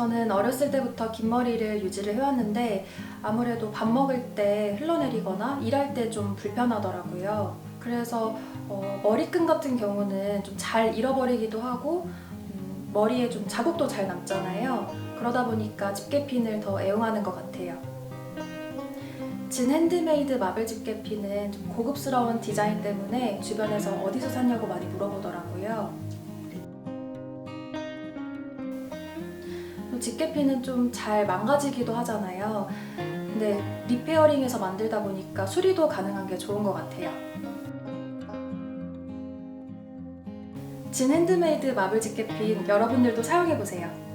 저는 어렸을 때부터 긴 머리를 유지를 해왔는데 아무래도 밥 먹을 때 흘러내리거나 일할 때 좀 불편하더라고요. 그래서 어, 머리끈 같은 경우는 좀 잘 잃어버리기도 하고 음, 머리에 좀 자국도 잘 남잖아요. 그러다 보니까 집게핀을 더 애용하는 것 같아요. 진 핸드메이드 마블 집게핀은 좀 고급스러운 디자인 때문에 주변에서 어디서 샀냐고 많이 물어보더라고요. 집게핀은 좀 잘 망가지기도 하잖아요. 근데 리페어링해서 만들다 보니까 수리도 가능한 게 좋은 것 같아요. 진 핸드메이드 마블 집게핀 여러분들도 사용해보세요.